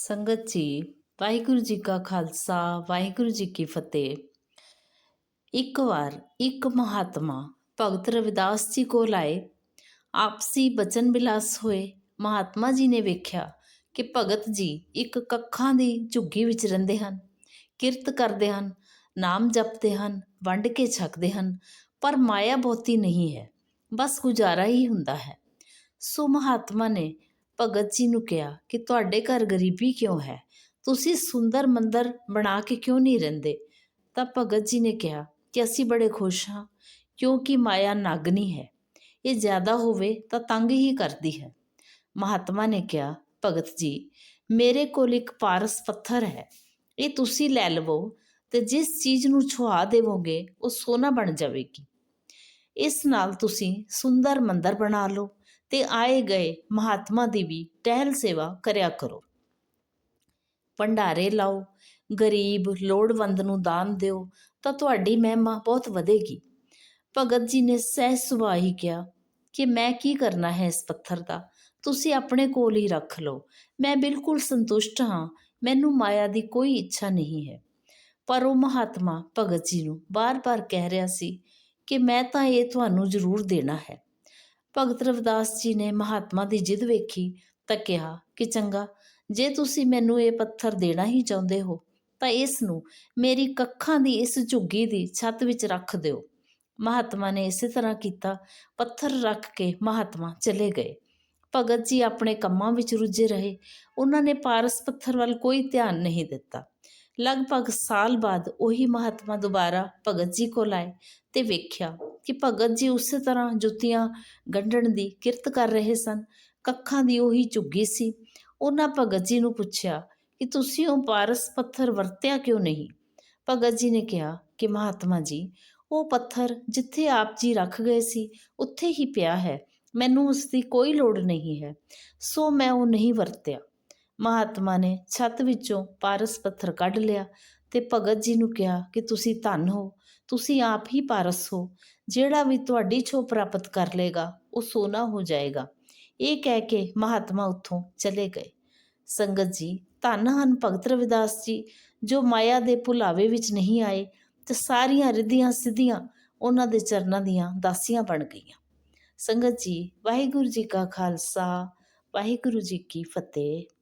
ਸੰਗਤ ਜੀ, ਵਾਹਿਗੁਰੂ ਜੀ ਕਾ ਖਾਲਸਾ, ਵਾਹਿਗੁਰੂ ਜੀ ਕੀ ਫਤਿਹ। ਇੱਕ ਵਾਰ ਇੱਕ ਮਹਾਤਮਾ ਭਗਤ ਰਵਿਦਾਸ ਜੀ ਕੋਲ ਆਏ। ਆਪਸੀ ਬਚਨ ਬਿਲਾਸ ਹੋਏ। ਮਹਾਤਮਾ ਜੀ ਨੇ ਵੇਖਿਆ ਕਿ ਭਗਤ ਜੀ ਇੱਕ ਕੱਖਾਂ ਦੀ ਝੁੱਗੀ ਵਿੱਚ ਰਹਿੰਦੇ ਹਨ, ਕਿਰਤ ਕਰਦੇ ਹਨ, ਨਾਮ ਜਪਦੇ ਹਨ, ਵੰਡ ਕੇ ਛਕਦੇ ਹਨ, ਪਰ ਮਾਇਆ ਬਹੁਤੀ ਨਹੀਂ ਹੈ, ਬਸ ਗੁਜ਼ਾਰਾ ਹੀ ਹੁੰਦਾ ਹੈ। ਸੋ ਮਹਾਤਮਾ ਨੇ ਭਗਤ ਜੀ ਨੂੰ ਕਿਹਾ ਕਿ ਤੁਹਾਡੇ ਘਰ ਗਰੀਬੀ ਕਿਉਂ ਹੈ? ਤੁਸੀਂ ਸੁੰਦਰ ਮੰਦਰ ਬਣਾ ਕੇ ਕਿਉਂ ਨਹੀਂ ਰਹਿੰਦੇ? ਤਾਂ ਭਗਤ ਜੀ ਨੇ ਕਿਹਾ ਕਿ ਅਸੀਂ ਬੜੇ ਖੁਸ਼ ਹਾਂ, ਕਿਉਂਕਿ ਮਾਇਆ ਨਾਗਨੀ ਹੈ। ਇਹ ਜ਼ਿਆਦਾ ਹੋਵੇ ਤਾਂ ਤੰਗ ਹੀ ਕਰਦੀ ਹੈ। ਮਹਾਤਮਾ ਨੇ ਕਿਹਾ, ਭਗਤ ਜੀ, ਮੇਰੇ ਕੋਲ ਇੱਕ ਪਾਰਸ ਪੱਥਰ ਹੈ। ਇਹ ਤੁਸੀਂ ਲੈ ਲਵੋ ਤੇ ਜਿਸ ਚੀਜ਼ ਨੂੰ ਛੁਹਾ ਦੇਵੋਗੇ, ਉਹ ਸੋਨਾ ਬਣ ਜਾਵੇਗੀ। ਇਸ ਨਾਲ ਤੁਸੀਂ ਸੁੰਦਰ ਮੰਦਰ ਬਣਾ ਲਓ। ਤੇ ਆਏ ਗਏ ਮਹਾਤਮਾ ਦੀ ਵੀ ਟਹਿਲ ਸੇਵਾ ਕਰਿਆ ਕਰੋ। ਭੰਡਾਰੇ ਲਾਓ, ਗਰੀਬ ਲੋੜਵੰਦ ਨੂੰ ਦਾਨ ਦਿਓ ਤਾਂ ਤੁਹਾਡੀ ਮਹਿਮਾ ਬਹੁਤ ਵਧੇਗੀ। ਭਗਤ ਜੀ ਨੇ ਸਹਿ ਸੁਭਾਅ ਹੀ ਕਿਹਾ ਕਿ ਮੈਂ ਕੀ ਕਰਨਾ ਹੈ ਇਸ ਪੱਥਰ ਦਾ? ਤੁਸੀਂ ਆਪਣੇ ਕੋਲ ਹੀ ਰੱਖ ਲਓ। ਮੈਂ ਬਿਲਕੁਲ ਸੰਤੁਸ਼ਟ ਹਾਂ, ਮੈਨੂੰ ਮਾਇਆ ਦੀ ਕੋਈ ਇੱਛਾ ਨਹੀਂ ਹੈ। ਪਰ ਉਹ ਮਹਾਤਮਾ ਭਗਤ ਜੀ ਨੂੰ ਬਾਰ-ਬਾਰ ਕਹਿ ਰਿਹਾ ਸੀ ਕਿ ਮੈਂ ਤਾਂ ਇਹ ਤੁਹਾਨੂੰ ਜ਼ਰੂਰ ਦੇਣਾ ਹੈ। ਭਗਤ ਰਵਿਦਾਸ ਜੀ ਨੇ ਮਹਾਤਮਾ ਦੀ ਜਿੱਦ ਵੇਖੀ ਤਾਂ ਕਿਹਾ ਕਿ ਚੰਗਾ, ਜੇ ਤੁਸੀਂ ਮੈਨੂੰ ਇਹ ਪੱਥਰ ਦੇਣਾ ਹੀ ਚਾਹੁੰਦੇ ਹੋ, ਤਾਂ ਇਸ ਨੂੰ ਮੇਰੀ ਕੱਖਾਂ ਦੀ ਇਸ ਝੁੱਗੀ ਦੀ ਛੱਤ ਵਿੱਚ ਰੱਖ ਦਿਓ। ਮਹਾਤਮਾ ਨੇ ਇਸੇ ਤਰ੍ਹਾਂ ਕੀਤਾ, ਪੱਥਰ ਰੱਖ ਕੇ ਮਹਾਤਮਾ ਚਲੇ ਗਏ। ਭਗਤ ਜੀ ਆਪਣੇ ਕੰਮਾਂ ਵਿੱਚ ਰੁੱਝੇ ਰਹੇ। ਉਹਨਾਂ ਨੇ ਪਾਰਸ ਪੱਥਰ ਵੱਲ ਕੋਈ ਧਿਆਨ ਨਹੀਂ ਦਿੱਤਾ। ਲਗਭਗ ਸਾਲ ਬਾਅਦ ਉਹੀ ਮਹਾਤਮਾ ਦੁਬਾਰਾ ਭਗਤ ਜੀ ਕੋਲ ਆਏ ਤੇ ਵੇਖਿਆ ਕਿ ਭਗਤ ਜੀ ਉਸੇ ਤਰ੍ਹਾਂ ਜੁੱਤੀਆਂ ਗੰਢਣ ਦੀ ਕਿਰਤ ਕਰ ਰਹੇ ਸਨ, ਕੱਖਾਂ ਦੀ ਉਹੀ ਝੁੱਗੀ ਸੀ। ਉਹਨਾਂ ਭਗਤ ਜੀ ਨੂੰ ਪੁੱਛਿਆ ਕਿ ਤੁਸੀਂ ਉਹ ਪਾਰਸ ਪੱਥਰ ਵਰਤਿਆ ਕਿਉਂ ਨਹੀਂ? ਭਗਤ ਜੀ ਨੇ ਕਿਹਾ ਕਿ ਮਹਾਤਮਾ ਜੀ, ਉਹ ਪੱਥਰ ਜਿੱਥੇ ਆਪ ਜੀ ਰੱਖ ਗਏ ਸੀ, ਉੱਥੇ ਹੀ ਪਿਆ ਹੈ। ਮੈਨੂੰ ਉਸ ਦੀ ਕੋਈ ਲੋੜ ਨਹੀਂ ਹੈ, ਸੋ ਮੈਂ ਉਹ ਨਹੀਂ ਵਰਤਿਆ। ਮਹਾਤਮਾ ਨੇ ਛੱਤ ਵਿੱਚੋਂ ਪਾਰਸ ਪੱਥਰ ਕੱਢ ਲਿਆ ਤੇ ਭਗਤ ਜੀ ਨੂੰ ਕਿਹਾ ਕਿ ਤੁਸੀਂ ਧੰਨ ਹੋ, ਤੁਸੀਂ ਆਪ ਹੀ ਪਾਰਸ ਹੋ, ਜਿਹੜਾ ਵੀ ਤੁਹਾਡੀ ਛੋ ਪ੍ਰਾਪਤ ਕਰ ਲੇਗਾ ਉਹ ਸੋਨਾ ਹੋ ਜਾਏਗਾ। ਇਹ ਕਹਿ ਕੇ ਮਹਾਤਮਾ ਉੱਥੋਂ ਚਲੇ ਗਏ। ਸੰਗਤ ਜੀ, ਧੰਨ ਹਨ ਭਗਤ ਰਵਿਦਾਸ ਜੀ, ਜੋ ਮਾਇਆ ਦੇ ਭੁਲਾਵੇ ਵਿੱਚ ਨਹੀਂ ਆਏ ਤੇ ਸਾਰੀਆਂ ਰਿੱਧੀਆਂ ਸਿੱਧੀਆਂ ਉਹਨਾਂ ਦੇ ਚਰਨਾਂ ਦੀਆਂ ਦਾਸੀਆਂ ਬਣ ਗਈਆਂ। ਸੰਗਤ ਜੀ, ਵਾਹਿਗੁਰੂ ਜੀ ਕਾ ਖਾਲਸਾ, ਵਾਹਿਗੁਰੂ ਜੀ ਕੀ ਫਤਿਹ।